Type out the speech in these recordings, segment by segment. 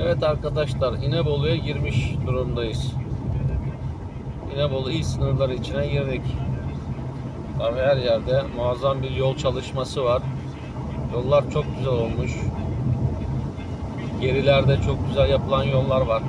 Evet arkadaşlar İnebolu'ya girmiş durumdayız. İnebolu il sınırları içine girdik. Tabii her yerde muazzam bir yol çalışması var. Yollar çok güzel olmuş. Gerilerde çok güzel yapılan yollar var.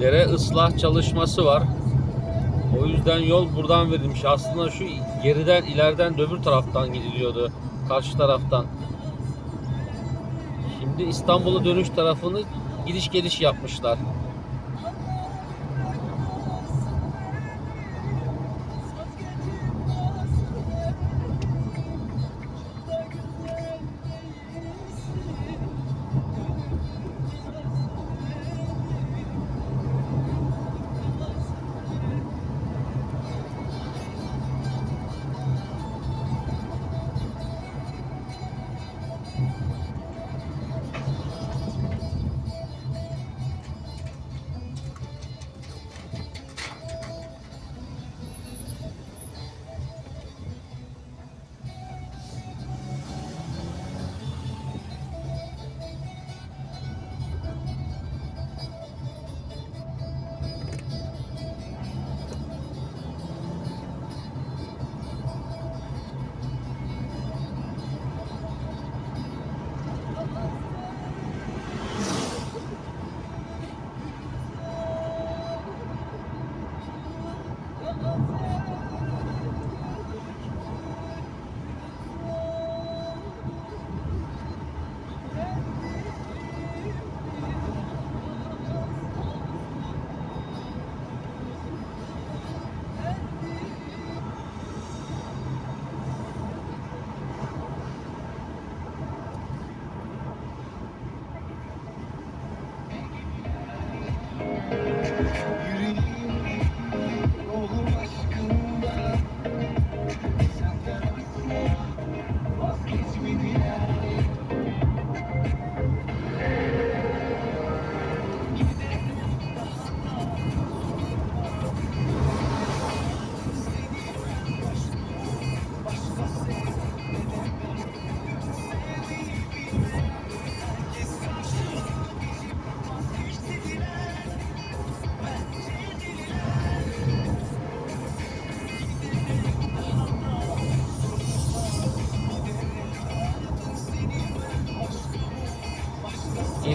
Dere ıslah çalışması var. O yüzden yol buradan verilmiş. Aslında şu geriden ileriden de öbür taraftan gidiliyordu. Karşı taraftan. Şimdi İstanbul'a dönüş tarafını gidiş geliş yapmışlar.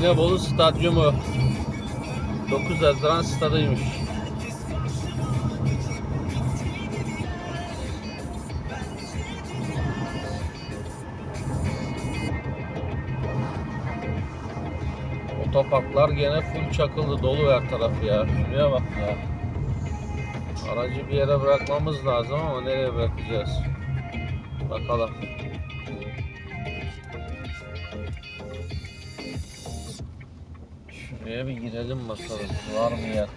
İnebolu Stadyumu 9 Haziran stadıymış. Otoparklar gene full çakıldı dolu her tarafı ya. Şuraya bak ya. Aracı bir yere bırakmamız lazım ama nereye bırakacağız? Bakalım. Şuraya bir girelim bakalım. Var mı yer?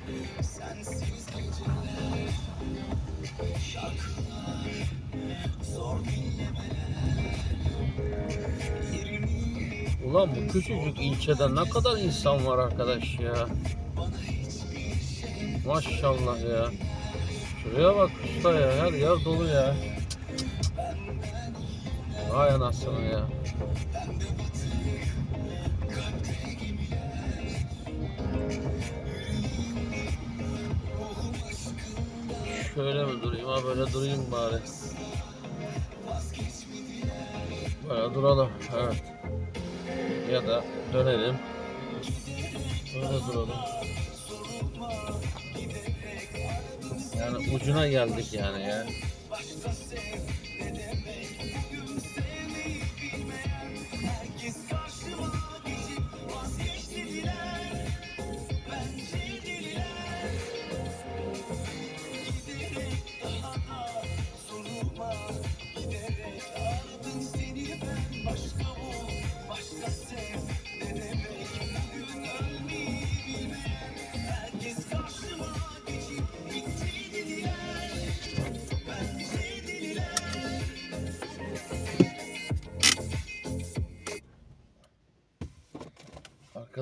Ulan bu küçücük ilçede ne kadar insan var arkadaş ya. Maşallah ya. Şuraya bak usta ya. Her yer dolu ya. Vay anasını ya. Şöyle mi durayım ha böyle durayım bari. Böyle duralım. Evet. Ya da dönelim. Böyle duralım. Yani ucuna geldik yani ya.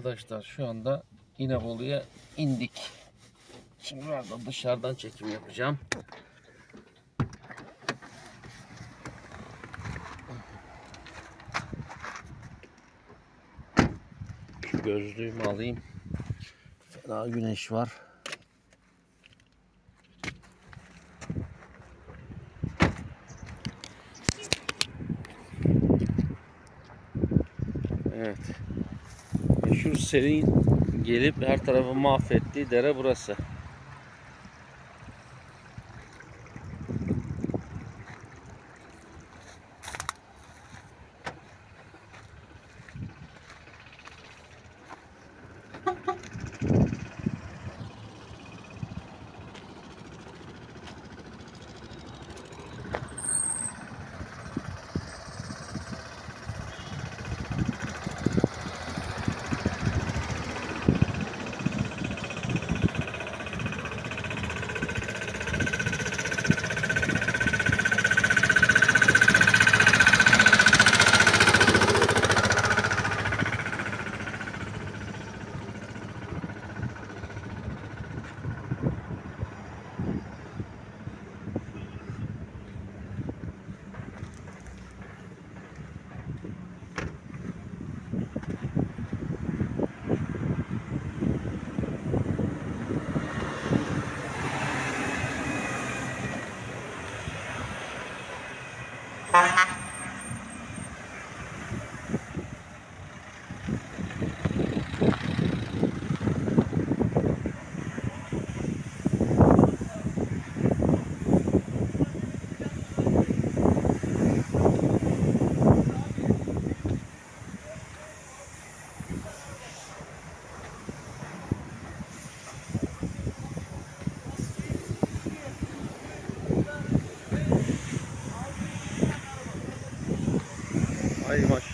Arkadaşlar şu anda İnebolu'ya indik. Şimdi biraz da dışarıdan çekim yapacağım. Şu gözlüğümü alayım. Fena güneş var. Evet. Meşhur serin gelip her tarafı mahvettiği dere burası.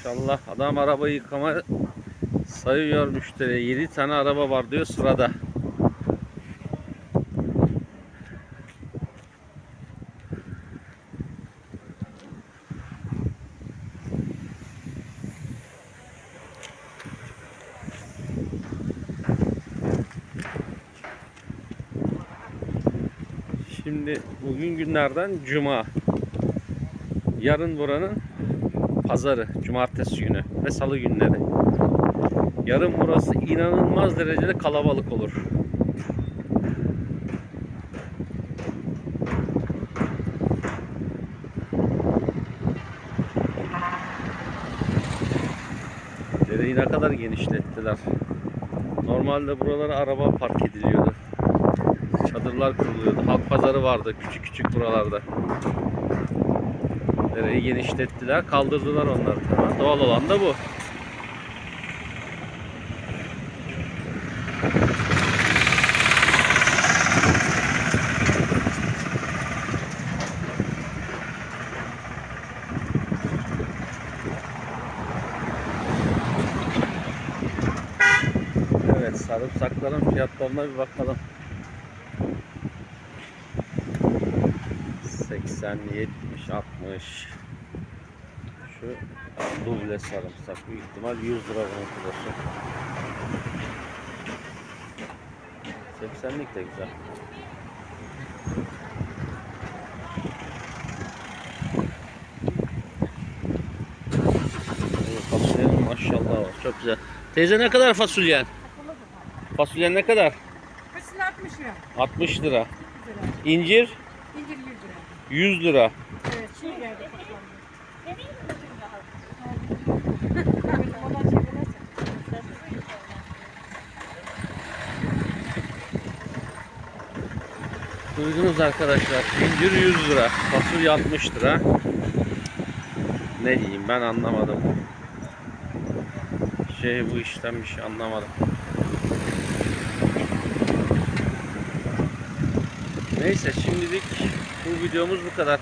Maşallah adam arabayı yıkama sayıyor müşteri. 7 tane araba var diyor sırada. Şimdi bugün günlerden cuma. Yarın buranın pazarı, cumartesi günü ve salı günleri. Yarın burası inanılmaz derecede kalabalık olur. Dereyi ne kadar genişlettiler. Normalde buralara araba park ediliyordu. Çadırlar kuruluyordu. Halk pazarı vardı küçük küçük buralarda. Dereyi genişlettiler, kaldırdılar onları. Tamam. Doğal olan da bu. Evet, sarımsakların fiyatlarına bir bakalım. 80, 70, 60. Şu duble sarımsak. Büyük ihtimal 100 lira bunun kilosu. 80'lik de güzel. Fasulyenin maşallah var. Çok güzel. Teyze ne kadar fasulyen? Fasulyen ne kadar? Kaçın 60 lira. 60 lira. lira. İncir İncir 100 lira. 100 lira. Duydunuz arkadaşlar. İncir 100 lira. Fasulye 60 lira. Ne diyeyim ben anlamadım. Şey bu işten bir şey anlamadım. Neyse şimdilik bu videomuz bu kadar.